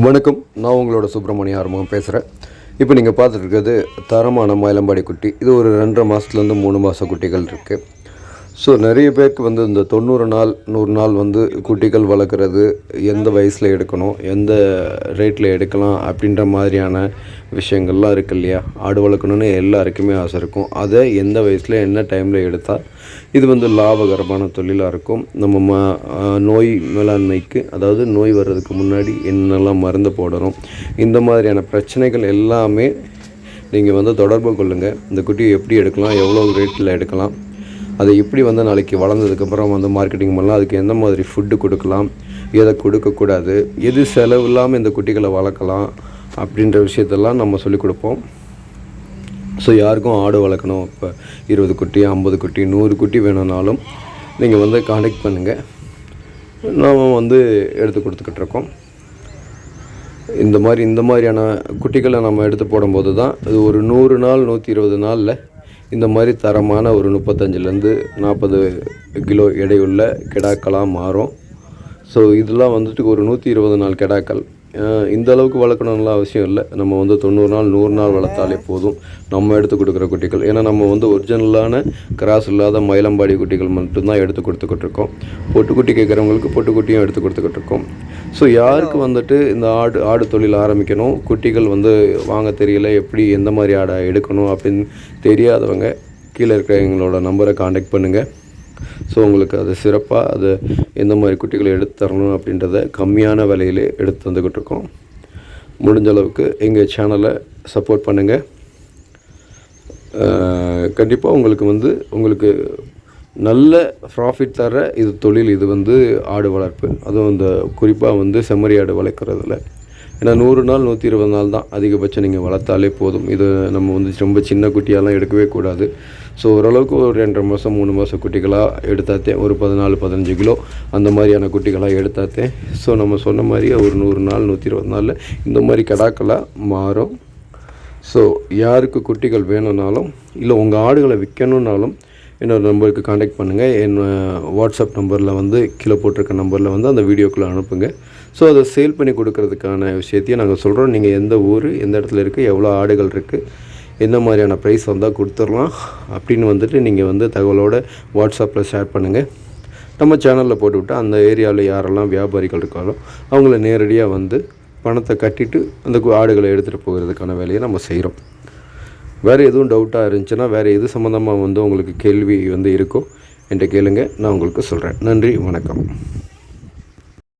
வணக்கம். நான் உங்களோட சுப்பிரமணிய ஆரம்பம் பேசுகிறேன் இப்போ நீங்கள் பார்த்துட்டு இருக்கிறது தரமான மயிலம்பாடி குட்டி. இது ஒரு ரெண்டரை மாதத்துலேருந்து மூணு மாத குட்டிகள் இருக்குது ஸோ நிறைய பேருக்கு வந்து இந்த தொண்ணூறு நாள் நூறு நாள் வந்து குட்டிகள் வளர்க்குறது எந்த வயசில் எடுக்கணும் எந்த ரேட்டில் எடுக்கலாம் அப்படின்ற மாதிரியான விஷயங்கள்லாம் இருக்கு இல்லையா? ஆடு வளர்க்கணுன்னு எல்லாருக்குமே ஆசை இருக்கும். அதை எந்த வயசில் என்ன டைமில் எடுத்தால் இது வந்து லாபகரமான தொழிலாக இருக்கும். நம்ம ம நோய் மேலாண்மைக்கு அதாவது நோய் வர்றதுக்கு முன்னாடி என்னெல்லாம் மருந்து போடணும் இந்த மாதிரியான பிரச்சனைகள் எல்லாமே நீங்கள் வந்து தொடர்பு கொள்ளுங்கள் இந்த குட்டியை எப்படி எடுக்கலாம் எவ்வளோ ரேட்டில் எடுக்கலாம் அதை எப்படி வந்து நாளைக்கு வளர்ந்ததுக்கப்புறம் வந்து மார்க்கெட்டிங் பண்ணலாம் அதுக்கு எந்த மாதிரி ஃபுட்டு கொடுக்கலாம் எதை கொடுக்கக்கூடாது எது செலவு இல்லாமல் இந்த குட்டிகளை வளர்க்கலாம் அப்படின்ற விஷயத்தெல்லாம் நம்ம சொல்லிக் கொடுப்போம். ஸோ யாருக்கும் ஆடு வளர்க்கணும். இப்போ இருபது குட்டி ஐம்பது குட்டி நூறு குட்டி வேணும்னாலும் நீங்கள் வந்து காண்டாக்ட் பண்ணுங்கள் நாம் வந்து எடுத்து கொடுத்துக்கிட்டு இருக்கோம். இந்த மாதிரி இந்த மாதிரியான குட்டிகளை நம்ம எடுத்து போடும்போது தான் இது ஒரு நூறு நாள் நூற்றி இருபது நாளில் இந்த மாதிரி தரமான ஒரு முப்பத்தஞ்சிலேருந்து நாற்பது கிலோ எடையுள்ள கிடாக்களாக மாறும். ஸோ இதெல்லாம் வந்துட்டு ஒரு நூற்றி இருபது நாள் கிடாக்கள். இந்த அளவுக்கு வளர்க்கணும்லாம் அவசியம் இல்லை. நம்ம வந்து தொண்ணூறு நாள் நூறு நாள் வளர்த்தாலே போதும். நம்ம எடுத்து கொடுக்குற குட்டிகள். ஏன்னா நம்ம வந்து ஒரிஜினலான கிராஸ் இல்லாத மயிலம்பாடி குட்டிகள் மட்டும்தான் எடுத்து கொடுத்துக்கிட்டு இருக்கோம். பொட்டுக்குட்டி கேட்குறவங்களுக்கு பொட்டுக்குட்டியும் எடுத்து கொடுத்துக்கிட்டு இருக்கோம். ஸோ யாருக்கு வந்துட்டு இந்த ஆடு ஆடு தொழில் ஆரம்பிக்கணும்? குட்டிகள் வந்து வாங்க தெரியல எப்படி எந்த மாதிரி ஆடை எடுக்கணும் அப்படின்னு தெரியாதவங்க கீழே இருக்கிற எங்களோட நம்பரை காண்டாக்ட் பண்ணுங்கள் ஸோ உங்களுக்கு அது சிறப்பாக அது எந்த மாதிரி குட்டிகளை எடுத்து தரணும் அப்படின்றத கம்மியான விலையிலே எடுத்து தந்துக்கிட்டு இருக்கோம் முடிஞ்ச அளவுக்கு எங்கள் சேனலை சப்போர்ட் பண்ணுங்கள் கண்டிப்பாக உங்களுக்கு வந்து உங்களுக்கு நல்ல ப்ராஃபிட் தர இது தொழில் இது வந்து ஆடு வளர்ப்பு. அதுவும் இந்த குறிப்பாக வந்து செம்மறி ஆடு வளர்க்குறதுல. ஏன்னா நூறு நாள் நூற்றி இருபது நாள் தான் அதிகபட்சம் நீங்கள் வளர்த்தாலே போதும். இது நம்ம வந்து ரொம்ப சின்ன குட்டியாலாம் எடுக்கவே கூடாது. ஸோ ஓரளவுக்கு ஒரு ரெண்டரை மாதம் மூணு மாதம் குட்டிகளாக எடுத்தாத்தே ஒரு பதினாலு பதினஞ்சு கிலோ அந்த மாதிரியான குட்டிகளாக எடுத்தாத்தே ஸோ நம்ம சொன்ன மாதிரி ஒரு நூறு நாள் நூற்றி இருபது நாளில் இந்த மாதிரி கடாக்களாக மாறும். ஸோ யாருக்கு குட்டிகள் வேணும்னாலும் இல்லை உங்கள் ஆடுகளை விற்கணுன்னாலும் என்னோட நம்பருக்கு காண்டாக்ட் பண்ணுங்கள் என் வாட்ஸ்அப் நம்பரில் வந்து கீழே போட்டிருக்க நம்பரில் வந்து அந்த வீடியோக்குள்ளே அனுப்புங்க. ஸோ அதை சேல் பண்ணி கொடுக்கறதுக்கான விஷயத்தையும் நாங்கள் சொல்கிறோம் நீங்கள் எந்த ஊர் எந்த இடத்துல இருக்குது எவ்வளோ ஆடுகள் இருக்குது என்ன மாதிரியான ப்ரைஸ் வந்தால் கொடுத்துடலாம் அப்படின்னு வந்துட்டு நீங்கள் வந்து தகவலோட வாட்ஸ்அப்பில் ஷேர் பண்ணுங்கள் நம்ம சேனலில் போட்டுவிட்டு அந்த ஏரியாவில் யாரெல்லாம் வியாபாரிகள் இருக்காலும் அவங்கள நேரடியாக வந்து பணத்தை கட்டிட்டு அந்த கு- ஆடுகளை எடுத்துகிட்டு போகிறதுக்கான வேலையை நம்ம செய்கிறோம் வேறு எதுவும் டவுட்டாக இருந்துச்சுன்னா வேறு எது சம்மந்தமாக வந்து உங்களுக்கு கேள்வி வந்து இருக்கோ என்கிட்ட கேளுங்க. நான் உங்களுக்கு சொல்கிறேன் நன்றி வணக்கம்.